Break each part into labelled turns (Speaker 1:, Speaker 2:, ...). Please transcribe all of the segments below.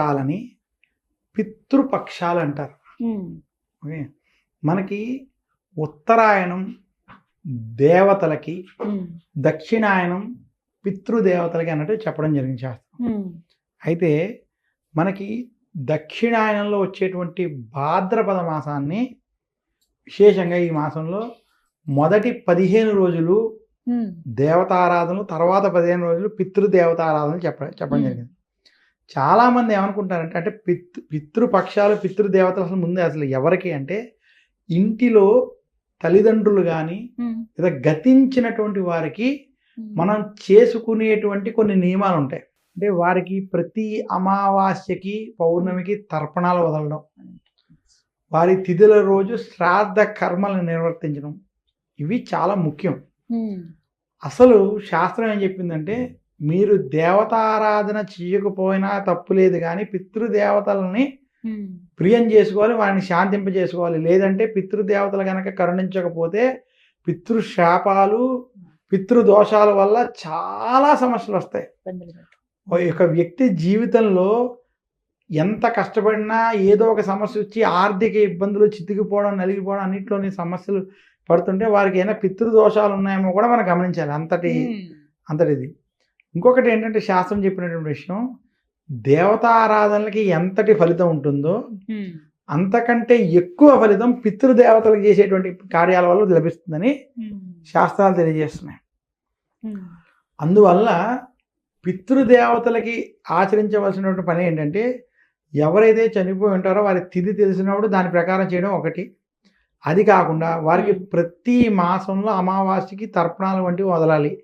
Speaker 1: పక్షాలని పితృపక్షాలు అంటారు ఓకే? మనకి ఉత్తరాయణం దేవతలకి దక్షిణాయనం పితృదేవతలకి అన్నట్టు చెప్పడం జరిగింది శాస్త్రం. అయితే మనకి దక్షిణాయనంలో వచ్చేటువంటి భాద్రపద మాసాన్ని విశేషంగా ఈ మాసంలో మొదటి పదిహేను రోజులు దేవతారాధనలు తర్వాత పదిహేను రోజులు పితృదేవతారాధనలు చెప్ప చెప్పడం. జరిగింది. చాలా మంది ఏమనుకుంటారంటే అంటే పితృ పితృపక్షాలు పితృదేవతలు అసలు ముందే అసలు ఎవరికి అంటే ఇంటిలో తల్లిదండ్రులు కానీ లేదా గతించినటువంటి వారికి మనం చేసుకునేటువంటి కొన్ని నియమాలు ఉంటాయి. అంటే వారికి ప్రతి అమావాస్యకి పౌర్ణమికి తర్పణాలు వదలడం. వారి తిథుల రోజు శ్రాద్ధ కర్మలను నిర్వర్తించడం. ఇవి చాలా ముఖ్యం. అసలు శాస్త్రం ఏం చెప్పిందంటే మీరు దేవతారాధన చేయకపోయినా తప్పు లేదు కానీ పితృదేవతలని ప్రియం చేసుకోవాలి వారిని శాంతింపజేసుకోవాలి. లేదంటే పితృదేవతలు కనుక కరుణించకపోతే పితృశాపాలు పితృదోషాల వల్ల చాలా సమస్యలు వస్తాయి. యొక్క వ్యక్తి జీవితంలో ఎంత కష్టపడినా ఏదో ఒక సమస్య వచ్చి ఆర్థిక ఇబ్బందులు చితికిపోవడం నలిగిపోవడం అన్నింటిలోని సమస్యలు పడుతుంటే వారికి ఏమైనా పితృదోషాలు ఉన్నాయేమో కూడా మనం గమనించాలి. అంతటి అంతటిది. ఇంకొకటి ఏంటంటే శాస్త్రం చెప్పినటువంటి విషయం దేవతారాధనలకి ఎంతటి ఫలితం ఉంటుందో అంతకంటే ఎక్కువ ఫలితం పితృదేవతలకు చేసేటువంటి కార్యాల వల్ల లభిస్తుందని శాస్త్రాలు తెలియజేస్తున్నాయి. అందువల్ల పితృదేవతలకి ఆచరించవలసినటువంటి పని ఏంటంటే ఎవరైతే చనిపోయి ఉంటారో వారి తిథి తెలిసినప్పుడు దాని ప్రకారం చేయడం ఒకటి. అది కాకుండా వారికి. ప్రతి మాసంలో అమావాస్యకి తర్పణాలు వంటివి వదలాలి.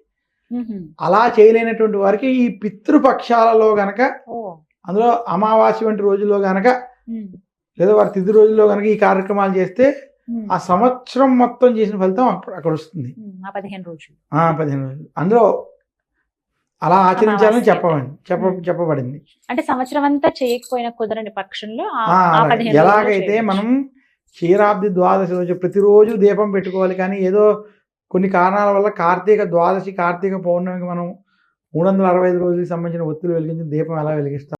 Speaker 1: అలా చేయలేనటువంటి వారికి ఈ పితృపక్షాలలో గనక అందులో అమావాస్య వంటి రోజుల్లో గనక లేదా వారి తిథి రోజుల్లో గనక ఈ కార్యక్రమాలు చేస్తే ఆ సంవత్సరం మొత్తం చేసిన ఫలితం అక్కడ వస్తుంది.
Speaker 2: పదిహేను రోజులు.
Speaker 1: ఆ పదిహేను రోజులు. అందులో అలా ఆచరించాలని. చెప్పబడింది చెప్ప. చెప్పబడింది.
Speaker 2: అంటే సంవత్సరం అంతా చేయకపోయిన కుదరని పక్షంలో
Speaker 1: ఎలాగైతే. మనం క్షీరాబ్ది ద్వాదశి రోజు ప్రతిరోజు దీపం పెట్టుకోవాలి కానీ ఏదో కొన్ని కారణాల వల్ల కార్తీక ద్వాదశి కార్తీక పౌర్ణమికి మనం మూడు వందల అరవై ఐదు రోజులకి సంబంధించిన ఒత్తులు వెలిగించి దీపం ఎలా వెలిగిస్తాం?